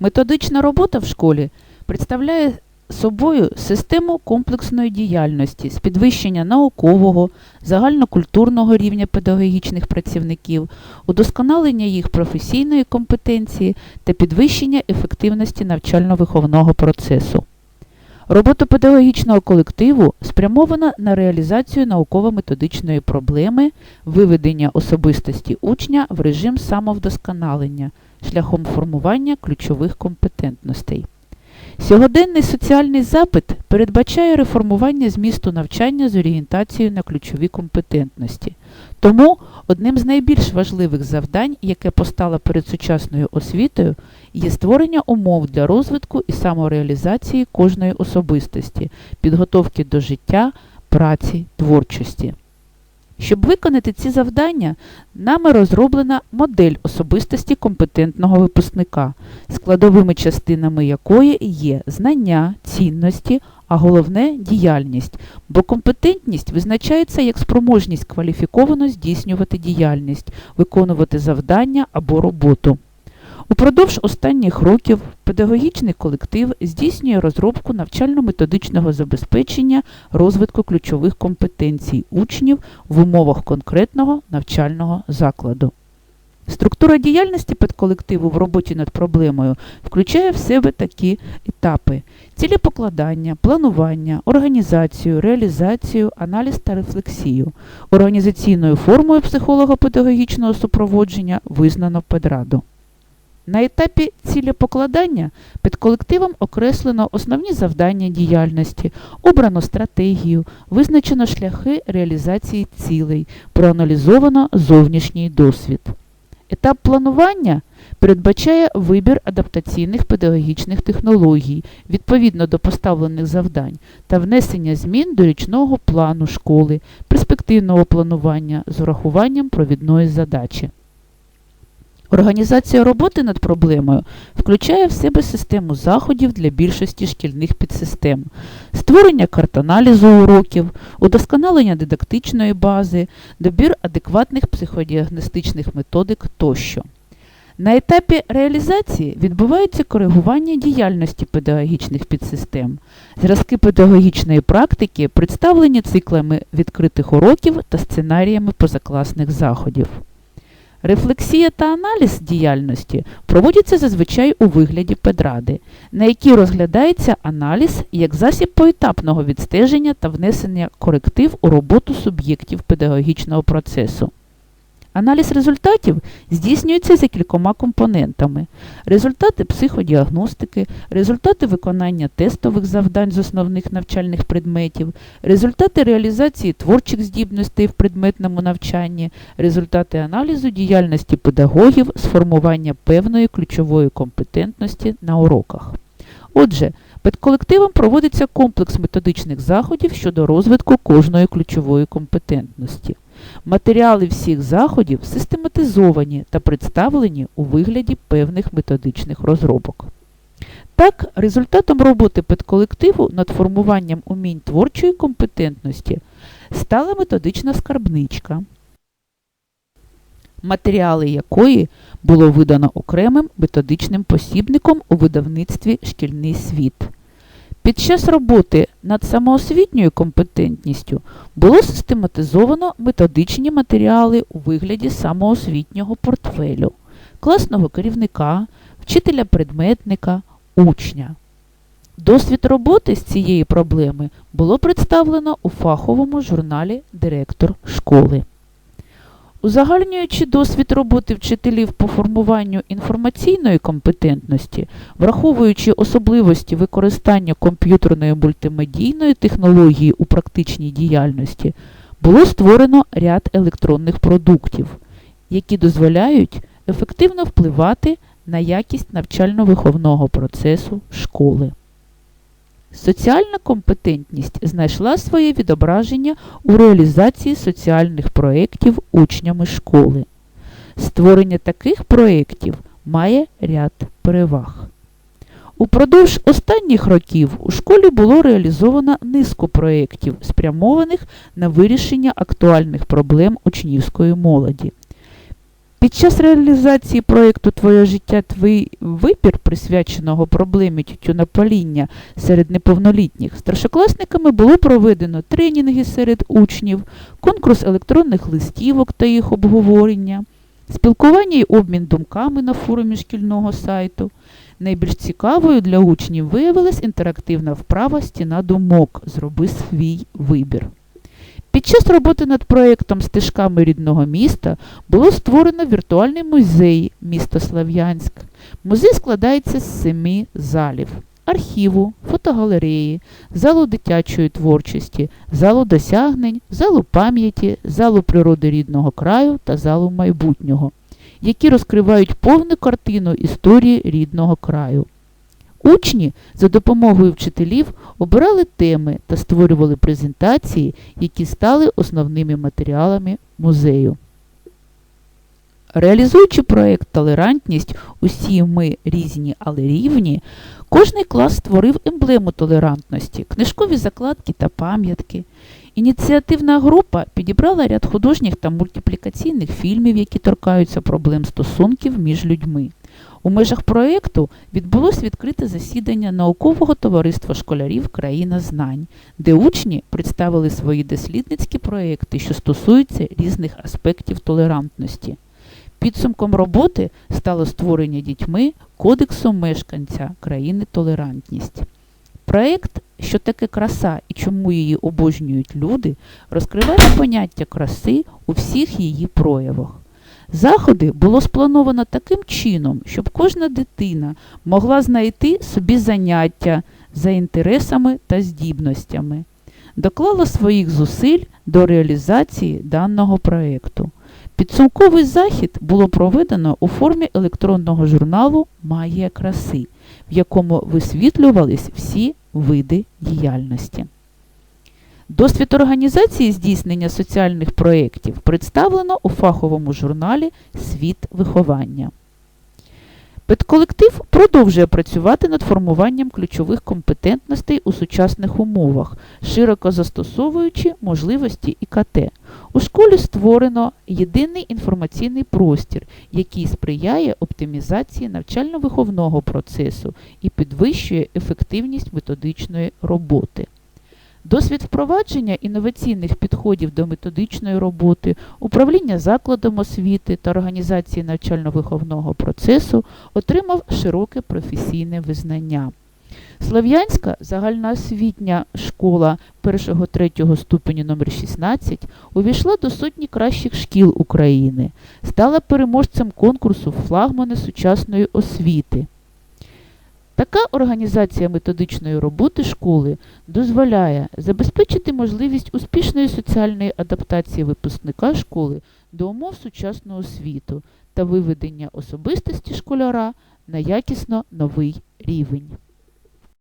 Методична робота в школі представляє собою систему комплексної діяльності з підвищення наукового, загальнокультурного рівня педагогічних працівників, удосконалення їх професійної компетенції та підвищення ефективності навчально-виховного процесу. Робота педагогічного колективу спрямована на реалізацію науково-методичної проблеми виведення особистості учня в режим самовдосконалення шляхом формування ключових компетентностей. Сьогоденний соціальний запит передбачає реформування змісту навчання з орієнтацією на ключові компетентності. Тому одним з найбільш важливих завдань, яке постало перед сучасною освітою, є створення умов для розвитку і самореалізації кожної особистості, підготовки до життя, праці, творчості. Щоб виконати ці завдання, нами розроблена модель особистості компетентного випускника, складовими частинами якої є знання, цінності, а головне діяльність, бо компетентність визначається як спроможність кваліфіковано здійснювати діяльність, виконувати завдання або роботу. Упродовж останніх років педагогічний колектив здійснює розробку навчально-методичного забезпечення розвитку ключових компетенцій учнів в умовах конкретного навчального закладу. Структура діяльності педколективу в роботі над проблемою включає в себе такі етапи: цілепокладання, планування, організацію, реалізацію, аналіз та рефлексію. Організаційною формою психолого-педагогічного супроводження визнано педраду. На етапі цілепокладання під колективом окреслено основні завдання діяльності, обрано стратегію, визначено шляхи реалізації цілей, проаналізовано зовнішній досвід. Етап планування передбачає вибір адаптаційних педагогічних технологій відповідно до поставлених завдань та внесення змін до річного плану школи, перспективного планування з урахуванням провідної задачі. Організація роботи над проблемою включає в себе систему заходів для більшості шкільних підсистем, створення картаналізу уроків, удосконалення дидактичної бази, добір адекватних психодіагностичних методик тощо. На етапі реалізації відбувається коригування діяльності педагогічних підсистем. Зразки педагогічної практики представлені циклами відкритих уроків та сценаріями позакласних заходів. Рефлексія та аналіз діяльності проводяться зазвичай у вигляді педради, на якій розглядається аналіз як засіб поетапного відстеження та внесення коректив у роботу суб'єктів педагогічного процесу. Аналіз результатів здійснюється за кількома компонентами: результати психодіагностики, результати виконання тестових завдань з основних навчальних предметів, результати реалізації творчих здібностей в предметному навчанні, результати аналізу діяльності педагогів з формування певної ключової компетентності на уроках. Отже, під колективом проводиться комплекс методичних заходів щодо розвитку кожної ключової компетентності. Матеріали всіх заходів систематизовані та представлені у вигляді певних методичних розробок. Так, результатом роботи педколективу над формуванням умінь творчої компетентності стала методична скарбничка, матеріали якої було видано окремим методичним посібником у видавництві Шкільний світ. Під час роботи над самоосвітньою компетентністю було систематизовано методичні матеріали у вигляді самоосвітнього портфелю, класного керівника, вчителя-предметника, учня. Досвід роботи з цієї проблеми було представлено у фаховому журналі Директор школи. Узагальнюючи досвід роботи вчителів по формуванню інформаційної компетентності, враховуючи особливості використання комп'ютерної мультимедійної технології у практичній діяльності, було створено ряд електронних продуктів, які дозволяють ефективно впливати на якість навчально-виховного процесу школи. Соціальна компетентність знайшла своє відображення у реалізації соціальних проєктів учнями школи. Створення таких проєктів має ряд переваг. Упродовж останніх років у школі було реалізовано низку проєктів, спрямованих на вирішення актуальних проблем учнівської молоді. Під час реалізації проєкту Твоє життя, твій вибір, присвяченого проблемі тютюнопаління серед неповнолітніх, старшокласниками було проведено тренінги серед учнів, конкурс електронних листівок та їх обговорення, спілкування й обмін думками на форумі шкільного сайту. Найбільш цікавою для учнів виявилась інтерактивна вправа Стіна думок. Зроби свій вибір. Під час роботи над проєктом Стежками рідного міста було створено віртуальний музей міста Слав'янськ. Музей складається з семи залів: архіву, фотогалереї, залу дитячої творчості, залу досягнень, залу пам'яті, залу природи рідного краю та залу майбутнього, які розкривають повну картину історії рідного краю. Учні за допомогою вчителів обирали теми та створювали презентації, які стали основними матеріалами музею. Реалізуючи проєкт Толерантність усі ми різні, але рівні, кожний клас створив емблему толерантності, книжкові закладки та пам'ятки. Ініціативна група підібрала ряд художніх та мультиплікаційних фільмів, які торкаються проблем стосунків між людьми. У межах проєкту відбулось відкрите засідання наукового товариства школярів Країна знань, де учні представили свої дослідницькі проєкти, що стосуються різних аспектів толерантності. Підсумком роботи стало створення дітьми Кодексу мешканця країни Толерантність. Проєкт Що таке краса і чому її обожнюють люди, розкриває поняття краси у всіх її проявах. Заходи було сплановано таким чином, щоб кожна дитина могла знайти собі заняття за інтересами та здібностями, доклала своїх зусиль до реалізації даного проєкту. Підсумковий захід було проведено у формі електронного журналу Магія краси, в якому висвітлювались всі види діяльності. Досвід організації здійснення соціальних проєктів представлено у фаховому журналі Світ виховання. Педколектив продовжує працювати над формуванням ключових компетентностей у сучасних умовах, широко застосовуючи можливості ІКТ. У школі створено єдиний інформаційний простір, який сприяє оптимізації навчально-виховного процесу і підвищує ефективність методичної роботи. Досвід впровадження інноваційних підходів до методичної роботи, управління закладом освіти та організації навчально-виховного процесу отримав широке професійне визнання. Слов'янська загальноосвітня школа 1-3 ступені номер 16 увійшла до сотні кращих шкіл України, стала переможцем конкурсу флагмани сучасної освіти. Така організація методичної роботи школи дозволяє забезпечити можливість успішної соціальної адаптації випускника школи до умов сучасного світу та виведення особистості школяра на якісно новий рівень.